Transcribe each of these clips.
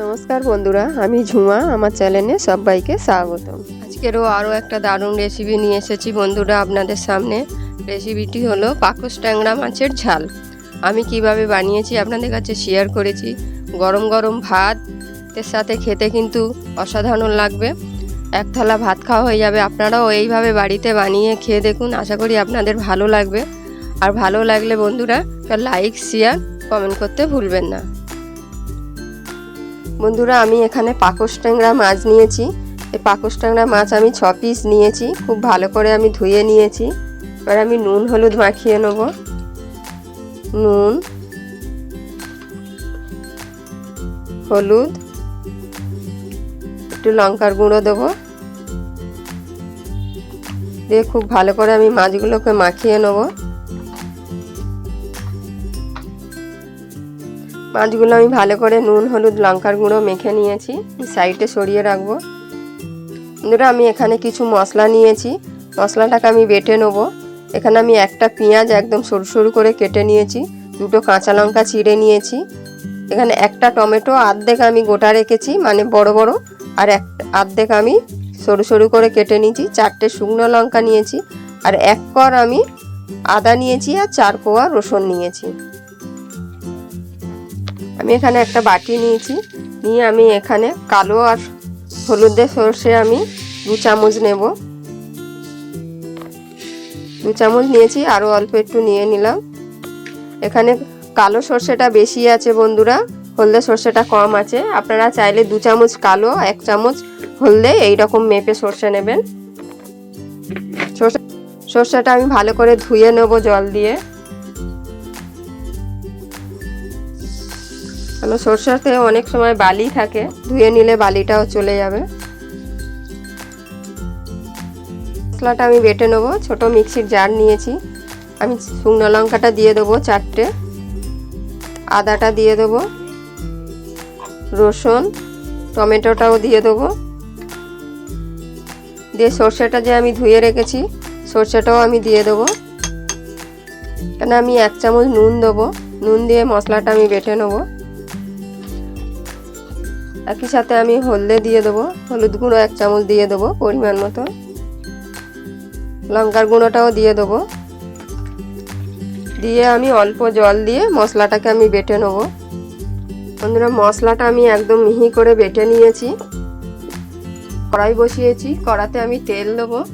নমস্কার বন্ধুরা, আমি ঝুমা, আমার চ্যানেলে সবাইকে স্বাগতম। আজকেরও আরও একটা দারুণ রেসিপি নিয়ে এসেছি বন্ধুরা আপনাদের সামনে। রেসিপিটি হলো পাকস ট্যাংরা মাছের ঝাল। আমি কীভাবে বানিয়েছি আপনাদের কাছে শেয়ার করেছি। গরম গরম ভাতের সাথে খেতে কিন্তু অসাধারণ লাগবে। এক থালা ভাত খাওয়া হয়ে যাবে। আপনারাও এইভাবে বাড়িতে বানিয়ে খেয়ে দেখুন, আশা করি আপনাদের ভালো লাগবে। আর ভালো লাগলে বন্ধুরা লাইক শেয়ার কমেন্ট করতে ভুলবেন না। বন্ধুরা, আমি এখানে পাকস ট্যাংরা মাছ নিয়েছি। এই পাকস ট্যাংরা মাছ আমি ছ পিস নিয়েছি। খুব ভালো করে আমি ধুয়ে নিয়েছি। এবার আমি নুন, হলুদ মাখিয়ে নেব। নুন, হলুদ, একটু লঙ্কার গুঁড়ো দেবো। দিয়ে খুব ভালো করে আমি মাছগুলোকে মাখিয়ে নেব। মাছগুলো আমি ভালো করে নুন, হলুদ, লঙ্কার গুঁড়ো মেখে নিয়েছি। সাইডে সরিয়ে রাখব। বন্ধুরা, আমি এখানে কিছু মশলা নিয়েছি। মশলাটাকে আমি বেটে নেব। এখানে আমি একটা পেঁয়াজ একদম সরু সরু করে কেটে নিয়েছি। দুটো কাঁচা লঙ্কা চিড়ে নিয়েছি। এখানে একটা টমেটো আর্ধেক আমি গোটা রেখেছি মানে বড় বড়, আর এক আর্ধেক আমি সরু সরু করে কেটে নিয়েছি। চারটে শুকনো লঙ্কা নিয়েছি, আর এক কর আমি আদা নিয়েছি আর চার কোয়া রসুন নিয়েছি। আমি এখানে একটা বাটি নিয়েছি। নিয়ে আমি এখানে কালো আর হলুদের সর্ষে আমি দু চামচ নেব। দু চামচ নিয়েছি আরও অল্প একটু নিয়ে নিলাম। এখানে কালো সর্ষেটা বেশি আছে বন্ধুরা, হলদে সর্ষেটা কম আছে। আপনারা চাইলে দু চামচ কালো, এক চামচ হলদে, এইরকম মেপে সর্ষে নেবেন। সর্ষে সর্ষেটা আমি ভালো করে ধুয়ে নেব জল দিয়ে। কারণ সরষেতে অনেক সময় বালি থাকে, ধুয়ে নিলে বালিটাও চলে যাবে। মশলাটা আমি বেটে নেব, ছোট মিক্সির জার নিয়েছি। আমি শুকনো লঙ্কাটা দিয়ে দেবো চারটে, আদাটা দিয়ে দেবো, রসুন, টমেটোটাও দিয়ে দেবো। দিয়ে সর্ষেটা যে আমি ধুয়ে রেখেছি, সর্ষেটাও আমি দিয়ে দেবো। কেন আমি এক চামচ নুন দেবো, নুন দিয়ে মশলাটা আমি বেটে নেব। একই সাথে আমি হলদে দিয়ে দেবো, হলুদ গুঁড়ো এক চামচ দিয়ে দেবো পরিমাণ মতো। লঙ্কার গুঁড়োটাও দিয়ে দেবো। দিয়ে আমি অল্প জল দিয়ে মশলাটাকে আমি বেটে নেব। বন্ধুরা, মশলাটা আমি একদম মিহি করে বেটে নিয়েছি। কড়াই বসিয়েছি, কড়াতে আমি তেল দেবো।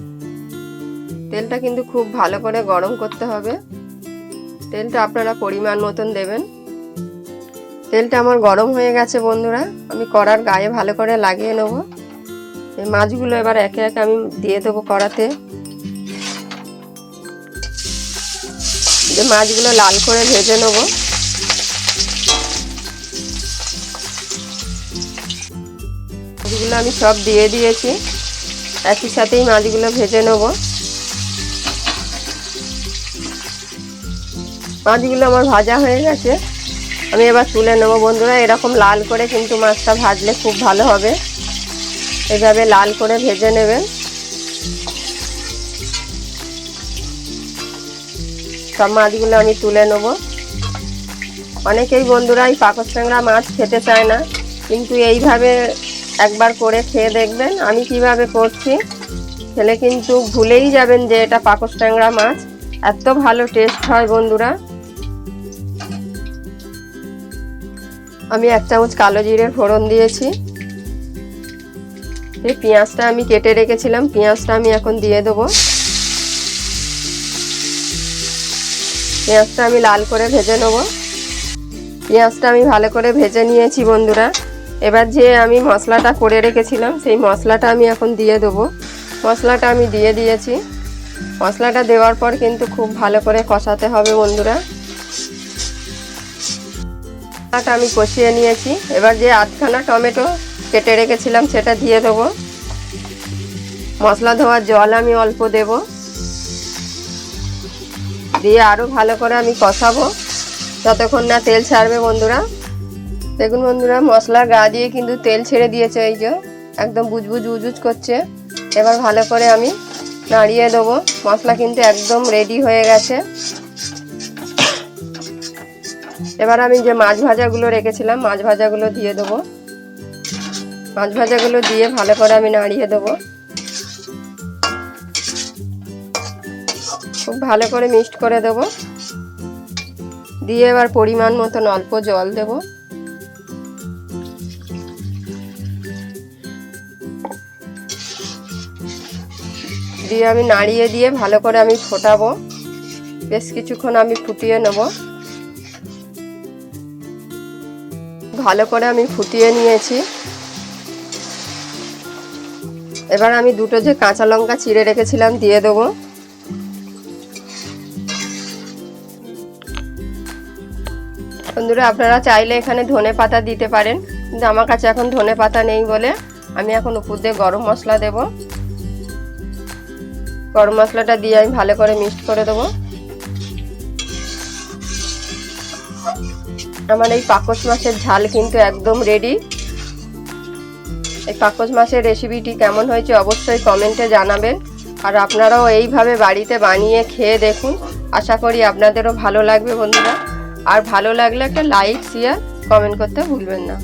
তেলটা কিন্তু খুব ভালো করে গরম করতে হবে। তেলটা আপনারা পরিমাণ মতন দেবেন। তেলটা আমার গরম হয়ে গেছে, বন্ধুরা। আমি কড়ার গায়ে ভালো করে লাগিয়ে নেব। এই মাছগুলো এবার একে একে আমি দিয়ে দেবো কড়াতে। যে মাছগুলো লাল করে ভেজে নেব। মাছগুলো আমি সব দিয়ে দিয়েছি। একই সাথেই মাছগুলো ভেজে নেব। মাছগুলো আমার ভাজা হয়ে গেছে। আমি এবার তুলে নেব বন্ধুরা। এরকম লাল করে কিন্তু মাছটা ভাজলে খুব ভালো হবে। এভাবে লাল করে ভেজে নেবেন সব মাছগুলো আমি তুলে নেব। অনেকেই বন্ধুরা এই পাকস ট্যাংরা মাছ খেতে চায় না, কিন্তু এইভাবে একবার করে খেয়ে দেখবেন। আমি কীভাবে করছি, খেলে কিন্তু ভুলেই যাবেন যে এটা পাকস ট্যাংরা মাছ। এত ভালো টেস্ট হয় বন্ধুরা। আমি এক চামচ কালো জিরের ফোড়ন দিয়েছি। এই পেঁয়াজটা আমি কেটে রেখেছিলাম, পেঁয়াজটা আমি এখন দিয়ে দেবো। পেঁয়াজটা আমি লাল করে ভেজে নেব। পেঁয়াজটা আমি ভালো করে ভেজে নিয়েছি বন্ধুরা। এবার যে আমি মশলাটা করে রেখেছিলাম, সেই মশলাটা আমি এখন দিয়ে দেবো। মশলাটা আমি দিয়ে দিয়েছি। মশলাটা দেওয়ার পর কিন্তু খুব ভালো করে কষাতে হবে বন্ধুরা। মশলাটা আমি কষিয়ে নিয়েছি। এবার যে আধখানা টমেটো কেটে রেখেছিলাম, সেটা দিয়ে দেবো। মশলা ধোয়ার জল আমি অল্প দেব। দিয়ে আরও ভালো করে আমি কষাবো। যতক্ষণ না তেল ছাড়বে বন্ধুরা। দেখুন বন্ধুরা মশলার গা দিয়ে কিন্তু তেল ছেড়ে দিয়েছে এই যে, একদম বুজবুজ উজুজ করছে। এবার ভালো করে আমি নাড়িয়ে দেবো। মশলা কিন্তু একদম রেডি হয়ে গেছে। এবার আমি যে মাছ ভাজাগুলো রেখেছিলাম, মাছ ভাজাগুলো দিয়ে দেবো। মাছ ভাজাগুলো দিয়ে ভালো করে আমি নাড়িয়ে দেবো। খুব ভালো করে মিক্সড করে দেবো। দিয়ে এবার পরিমাণ মতন অল্প জল দেব। দিয়ে আমি নাড়িয়ে দিয়ে ভালো করে আমি ফোটাবো। বেশ কিছুক্ষণ আমি ফুটিয়ে নেব। ভালো করে আমি ফুটিয়ে নিয়েছি। এবার আমি দুটো যে কাঁচা লঙ্কা চিড়ে রেখেছিলাম দিয়ে দেবো। বন্ধুরা, আপনারা চাইলে এখানে ধনে পাতা দিতে পারেন, কিন্তু আমার কাছে এখন ধনে পাতা নেই বলে আমি এখন উপর দিয়ে গরম মশলা দেব। গরম মশলাটা দিয়ে আমি ভালো করে মিক্সড করে দেবো। আমার এই পাকস মাছের ঝাল কিন্তু একদম রেডি এই পাকস মাছের রেসিপিটি কেমন হয়েছে অবশ্যই কমেন্টে জানাবেন। আর আপনারাও এইভাবে বাড়িতে বানিয়ে খেয়ে দেখুন। আশা করি আপনাদেরও ভালো লাগবে বন্ধুরা। আর ভালো লাগলে একটা লাইক শেয়ার কমেন্ট করতে ভুলবেন না।